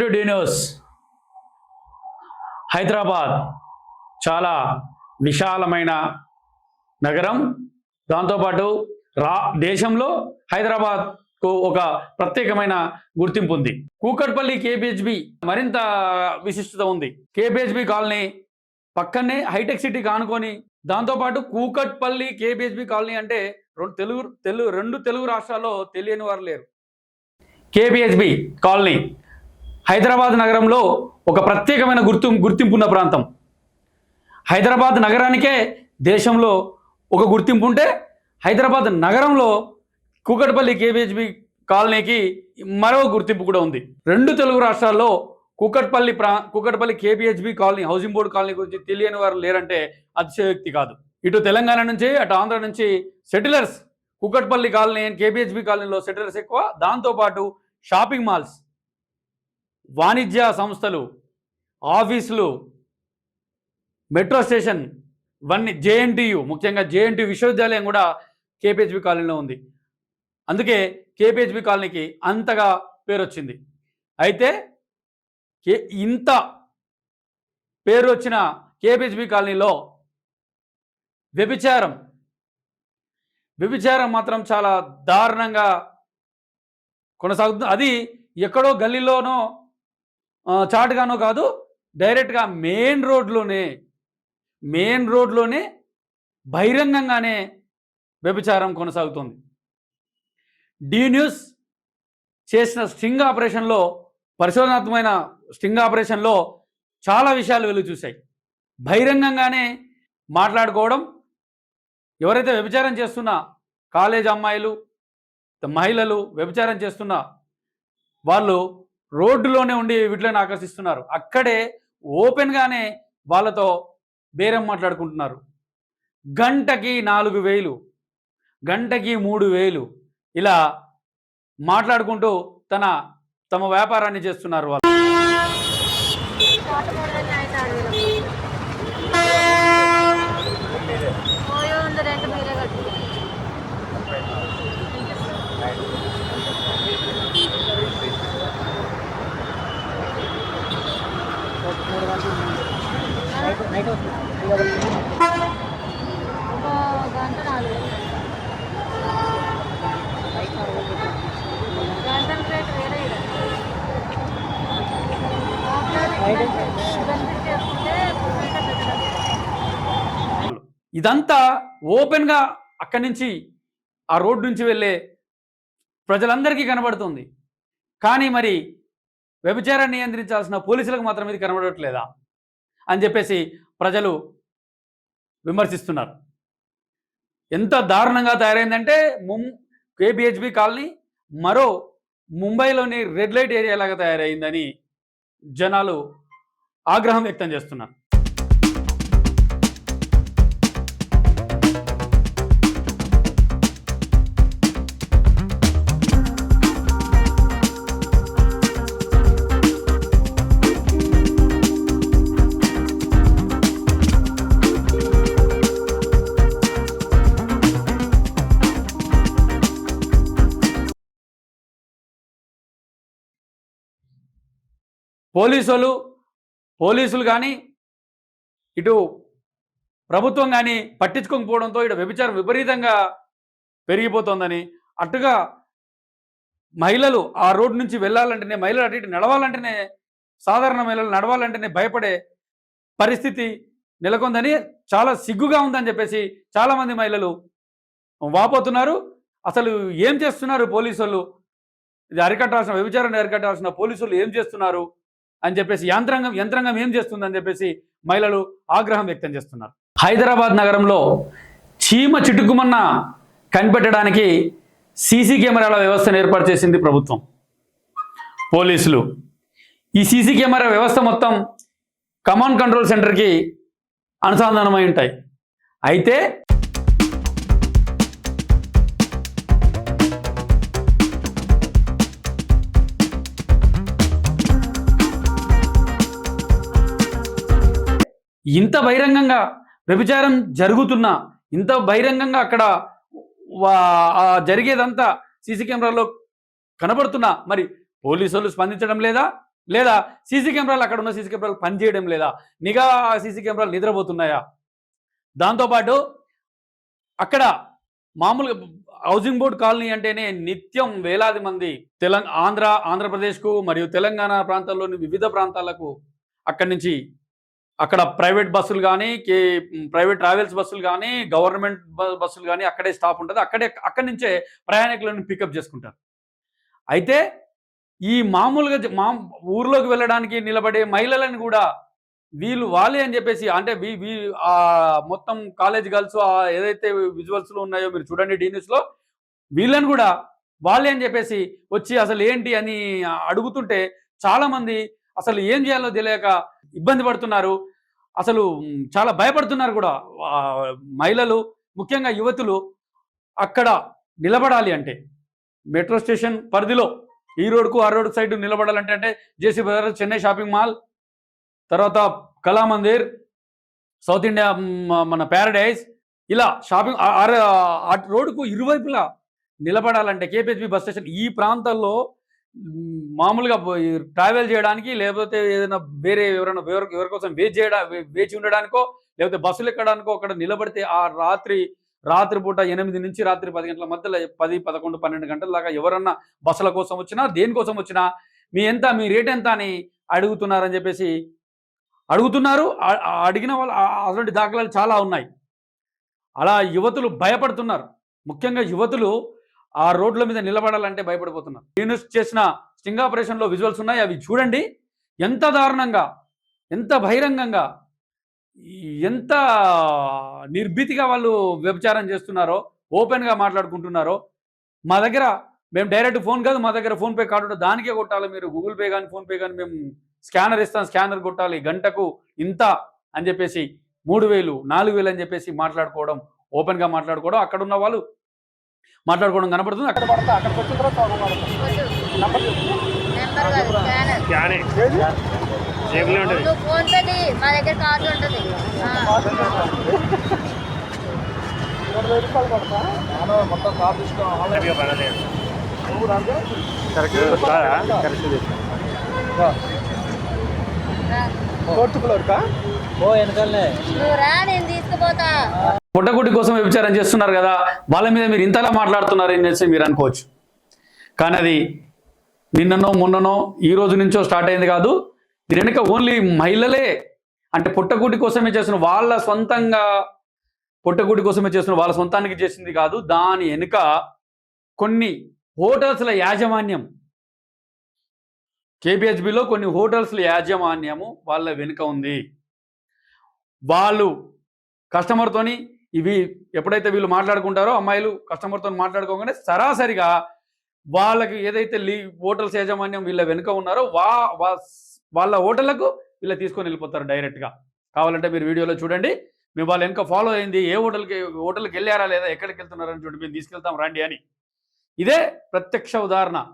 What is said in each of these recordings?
To D news Hyderabad చాలా విశాలమైన నగరం. దాంతోపాటు రా దేశంలో హైదరాబాద్కు ఒక ప్రత్యేకమైన గుర్తింపు ఉంది. కూకట్పల్లి కేబిహెచ్బి మరింత విశిష్టత ఉంది. కేబిహెచ్బి కాలనీ పక్కనే హైటెక్ సిటీ కానుకొని దాంతోపాటు కూకట్పల్లి కేబిహెచ్బి కాలనీ అంటే రెండు తెలుగు తెలుగు రెండు తెలుగు రాష్ట్రాల్లో తెలియని వారు లేరు. కేబిహెచ్బి కాలనీ హైదరాబాద్ నగరంలో ఒక ప్రత్యేకమైన గుర్తు గుర్తింపు ఉన్న ప్రాంతం. హైదరాబాద్ నగరానికే దేశంలో ఒక గుర్తింపు ఉంటే హైదరాబాద్ నగరంలో కూకట్పల్లి కేబీహెచ్బి కాలనీకి మరో గుర్తింపు కూడా ఉంది. రెండు తెలుగు రాష్ట్రాల్లో కూకట్పల్లి ప్రా Kukatpally KPHB colony housing board colony గురించి తెలియని వారు లేరంటే అతిశయోక్తి కాదు. ఇటు తెలంగాణ నుంచి అటు ఆంధ్ర నుంచి సెటిలర్స్ కూకట్పల్లి కాలనీ కేబీహెచ్బి కాలనీలో సెటిలర్స్ ఎక్కువ. దాంతోపాటు షాపింగ్ మాల్స్ వాణిజ్య సంస్థలు ఆఫీసులు మెట్రో స్టేషన్ ఇవన్నీ జేఎన్టీయు ముఖ్యంగా జేఎన్టీయు విశ్వవిద్యాలయం కూడా కేపిహెచ్బి కాలనీలో ఉంది. అందుకే కేపిహెచ్బి కాలనీకి అంతగా పేరు వచ్చింది అయితే కే ఇంత పేరు వచ్చిన కేపిహెచ్బి కాలనీలో వ్యభిచారం వ్యభిచారం మాత్రం చాలా దారుణంగా కొనసాగుతుంది అది ఎక్కడో గల్లీలోనో చాటుగానో కాదు డైరెక్ట్గా మెయిన్ రోడ్లోనే మెయిన్ రోడ్లోనే బహిరంగంగానే వ్యభిచారం కొనసాగుతుంది. డీ న్యూస్ చేసిన స్టింగ్ ఆపరేషన్లో పరిశోధనాత్మకమైన స్టింగ్ ఆపరేషన్లో చాలా విషయాలు వెలుగు చూశాయి. బహిరంగంగానే మాట్లాడుకోవడం ఎవరైతే వ్యభిచారం చేస్తున్న కాలేజ్ అమ్మాయిలు మహిళలు వ్యభిచారం చేస్తున్న వాళ్ళు రోడ్డులోనే ఉండి వీటిలోనే ఆకర్షిస్తున్నారు. అక్కడే ఓపెన్గానే వాళ్ళతో బేరం మాట్లాడుకుంటున్నారు. గంటకి నాలుగు వేలు గంటకి మూడు వేలు ఇలా మాట్లాడుకుంటూ తన తమ వ్యాపారాన్ని చేస్తున్నారు వాళ్ళు పోయో ఉంది రెంట్ మీరే కట్టు ఒక గంట నాలుగు గంట రేట్ వేరే బెనిఫిట్ చేసుకుంటే మీటర్ పెట్టడం ఇదంతా ఓపెన్గా అక్కడి నుంచి ఆ రోడ్డు నుంచి వెళ్ళే ప్రజలందరికీ కనబడుతుంది. కానీ మరి వ్యభిచారాన్ని నియంత్రించాల్సిన పోలీసులకు మాత్రం ఇది కనబడట్లేదా అని చెప్పేసి ప్రజలు విమర్శిస్తున్నారు. ఎంత దారుణంగా తయారైందంటే ముం కేబిహెచ్బి కాలనీ మరో ముంబైలోని రెడ్ లైట్ ఏరియా లాగా తయారైందని జనాలు ఆగ్రహం వ్యక్తం చేస్తున్నారు. పోలీసులు పోలీసులు కానీ ఇటు ప్రభుత్వం కానీ పట్టించుకోకపోవడంతో ఇటు వ్యభిచారం విపరీతంగా పెరిగిపోతోందని. అటుగా మహిళలు ఆ రోడ్డు నుంచి వెళ్ళాలంటేనే మహిళలు అటు ఇటు నడవాలంటేనే సాధారణ మహిళలు నడవాలంటేనే భయపడే పరిస్థితి నెలకొందని చాలా సిగ్గుగా ఉందని చెప్పేసి చాలామంది మహిళలు వాపోతున్నారు. అసలు ఏం చేస్తున్నారు పోలీసులు? ఇది అరికట్టాల్సిన వ్యభిచారాన్ని అరికట్టాల్సిన పోలీసులు ఏం చేస్తున్నారు? అని చెప్పేసి యంత్రాంగం యంత్రాంగం ఏం చేస్తుందని చెప్పేసి మహిళలు ఆగ్రహం వ్యక్తం చేస్తున్నారు. హైదరాబాద్ నగరంలో చీమ చిటుకుమన్న కనిపెట్టడానికి సీసీ కెమెరాల వ్యవస్థను ఏర్పాటు చేసింది ప్రభుత్వం. పోలీసులు. ఈ సీసీ కెమెరా వ్యవస్థ మొత్తం కమాండ్ కంట్రోల్ సెంటర్కి అనుసంధానమై ఉంటాయి. అయితే ఇంత బహిరంగంగా వ్యభిచారం జరుగుతున్నా ఇంత బహిరంగంగా అక్కడ జరిగేదంతా సీసీ కెమెరాలో కనబడుతున్నా మరి పోలీసులు స్పందించడం లేదా? లేదా సీసీ కెమెరాలు అక్కడ ఉన్న సీసీ కెమెరాలు పనిచేయడం లేదా? నిఘా సీసీ కెమెరాలు నిద్రపోతున్నాయా? దాంతోపాటు అక్కడ మామూలుగా హౌసింగ్ బోర్డ్ కాలనీ అంటేనే నిత్యం వేలాది మంది తెలంగాణ ఆంధ్ర ఆంధ్రప్రదేశ్కు మరియు తెలంగాణ ప్రాంతాల్లోని వివిధ ప్రాంతాలకు అక్కడి నుంచి అక్కడ ప్రైవేట్ బస్సులు కానీ కే ప్రైవేట్ ట్రావెల్స్ బస్సులు కానీ గవర్నమెంట్ బస్సులు కానీ అక్కడే స్టాప్ ఉంటుంది. అక్కడే అక్కడి నుంచే ప్రయాణికులను పికప్ చేసుకుంటారు. అయితే ఈ మామూలుగా మా ఊర్లోకి వెళ్ళడానికి నిలబడే మహిళలను కూడా వీళ్ళు వాళ్ళే అని చెప్పేసి అంటే వీ వీ ఆ మొత్తం కాలేజ్ గర్ల్స్ ఆ ఏదైతే విజువల్స్లో ఉన్నాయో మీరు చూడండి డీ న్యూస్లో వీళ్ళని కూడా వాళ్ళే అని చెప్పేసి వచ్చి అసలు ఏంటి అని అడుగుతుంటే చాలామంది అసలు ఏం చేయాలో తెలియక ఇబ్బంది పడుతున్నారు. అసలు చాలా భయపడుతున్నారు కూడా. మహిళలు ముఖ్యంగా యువతులు అక్కడ నిలబడాలి అంటే. మెట్రో స్టేషన్ పరిధిలో ఈ రోడ్కు ఆ రోడ్ సైడ్ నిలబడాలంటే అంటే JC Bazaar Chennai shopping mall తర్వాత కళామందిర్ సౌత్ ఇండియా మన ప్యారడైజ్ ఇలా షాపింగ్ ఆ- రోడ్డుకు ఇరువైపులా నిలబడాలంటే కేపీహెచ్బి బస్ స్టేషన్ ఈ ప్రాంతాల్లో మామూలుగా పోయి ట్రావెల్ చేయడానికి లేకపోతే ఏదైనా వేరే ఎవరైనా ఎవరి ఎవరి కోసం వేచి చేయడా వేచి ఉండడానికో లేకపోతే బస్సులు ఎక్కడానికో అక్కడ నిలబడితే ఆ రాత్రి రాత్రిపూట ఎనిమిది నుంచి రాత్రి పది గంటల మధ్యలో పది పదకొండు పన్నెండు గంటల దాకా ఎవరన్నా బస్సుల కోసం వచ్చినా దేనికోసం వచ్చినా మీ ఎంత మీ రేట్ ఎంత అని అడుగుతున్నారని చెప్పేసి అడుగుతున్నారు. అడిగిన వాళ్ళు అటువంటి దాఖలాలు చాలా ఉన్నాయి. అలా యువతులు భయపడుతున్నారు. ముఖ్యంగా యువతులు ఆ రోడ్ల మీద నిలబడాలంటే భయపడిపోతున్నారు నేను చేసిన స్టింగ్ ఆపరేషన్లో విజువల్స్ ఉన్నాయి అవి చూడండి. ఎంత దారుణంగా ఎంత బహిరంగంగా ఎంత నిర్భీతిగా వాళ్ళు వ్యభిచారం చేస్తున్నారో ఓపెన్గా మాట్లాడుకుంటున్నారో మా దగ్గర మేము డైరెక్ట్ ఫోన్ కాదు మా దగ్గర ఫోన్పే కార్డు దానికే కొట్టాలి మీరు. గూగుల్ పే కానీ ఫోన్పే కానీ మేము స్కానర్ ఇస్తాం స్కానర్ కొట్టాలి. గంటకు ఇంత అని చెప్పేసి మూడు వేలు నాలుగు వేలు అని చెప్పేసి మాట్లాడుకోవడం ఓపెన్గా మాట్లాడుకోవడం అక్కడ ఉన్న వాళ్ళు మాట్లాడుకోవడం కనపడుతుంది. అక్కడ పడతా అక్కడికి వచ్చిన తర్వాత ఫోన్ పే మా దగ్గర కార్డు ఉంటుంది. ఇరవై రూపాయలు పడతా? మొత్తం. ఫోర్త్ కా ఓ వెనకాలనే. నువ్వు రా నేను తీసుకుపోతా. పుట్టగుడ్డి కోసం వ్యభిచారం చేస్తున్నారు కదా వాళ్ళ మీద మీరు ఇంతలా మాట్లాడుతున్నారు అని చెప్పి మీరు అనుకోవచ్చు. కానీ అది నిన్ననో మొన్ననో ఈ రోజు నుంచో స్టార్ట్ అయింది కాదు. దీని వెనుక ఓన్లీ మహిళలే అంటే పుట్టగుడి కోసమే చేసిన వాళ్ళ సొంతంగా పుట్టగుడి కోసమే చేసిన వాళ్ళ సొంతానికి చేసింది కాదు. దాని వెనుక కొన్ని హోటల్స్ల యాజమాన్యం కేపిహెచ్బిలో కొన్ని హోటల్స్ల యాజమాన్యము వాళ్ళ వెనుక ఉంది. వాళ్ళు కస్టమర్తోని ఇవి ఎప్పుడైతే వీళ్ళు మాట్లాడుకుంటారో అమ్మాయిలు కస్టమర్తో మాట్లాడుకోగానే సరాసరిగా వాళ్ళకి ఏదైతే లీ హోటల్స్ యాజమాన్యం వీళ్ళ వెనుక ఉన్నారో వా వా- వాళ్ళ హోటళ్ళకు వీళ్ళ తీసుకొని వెళ్ళిపోతారు డైరెక్ట్గా. కావాలంటే మీరు వీడియోలో చూడండి. మేము వాళ్ళ వెనుక ఫాలో అయింది ఏ హోటల్కి హోటల్కి వెళ్ళారా లేదా ఎక్కడికి వెళ్తున్నారని చూడండి. మేము తీసుకెళ్తాం రండి అని. ఇదే ప్రత్యక్ష ఉదాహరణ.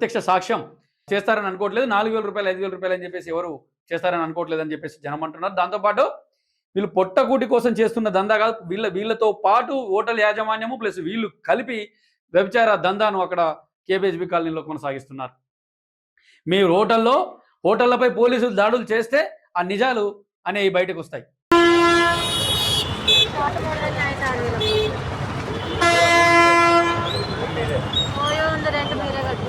ప్రత్యక్ష సాక్ష్యం చేస్తారని అనుకోవట్లేదు. నాలుగు వేల రూపాయలు ఐదు వేల రూపాయలు అని చెప్పేసి ఎవరు చేస్తారని అనుకోవట్లేదు అని చెప్పేసి జనం అంటున్నారు. దాంతోపాటు వీళ్ళు పొట్టకూటి కోసం చేస్తున్న దందా కాదు వీళ్ళ వీళ్ళతో పాటు హోటల్ యాజమాన్యము ప్లస్ వీళ్ళు కలిపి వ్యభిచార దందాను అక్కడ కేబిహెచ్బి కాలనీలో కొనసాగిస్తున్నారు. మీరు హోటల్లో హోటళ్ళపై పోలీసులు దాడులు చేస్తే ఆ నిజాలు అనేవి బయటకు వస్తాయి పోయే ఉంది రెంట్ మీరే కట్టు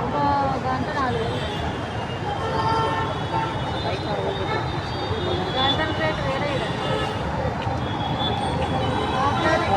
ఒక గంట నాలుగు గంటల రేట్ వేరే బెనిఫిట్ చేసుకుంటే ఫుడ్ అయితే పెట్టడం వచ్చేవాడైతే ఇంతసేపు ఉన్నాడు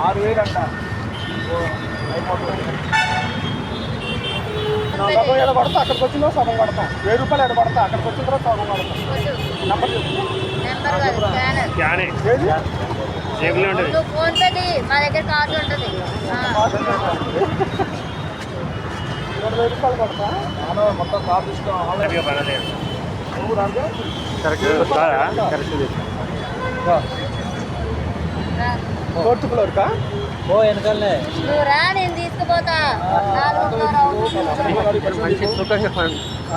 ఆరు వేలు అంట అయిపోతుంది సగం ఎడ పడతా? అక్కడికి వచ్చిన తర్వాత సగం పడతాం. వెయ్యి రూపాయలు ఎడ పడతా? అక్కడికి వచ్చిన తర్వాత సగం పడతాం. వద్దు నెంబర్ ఏది? ఉంటుంది. ఫోన్ పే మా దగ్గర కార్డు ఉంటుంది. ఆ. ఇరవై రూపాయలు మొత్తం కార్ తీసుకోవాలి సరిగ్గా పడలేదు. నువ్వు రాండి కరెక్ట్ కరెక్ట్ ఫోర్త్ ఫ్లోర్కా నువ్వు రా నేను తీసుకుపోతా. నాలుగున్నర అవుతుంది.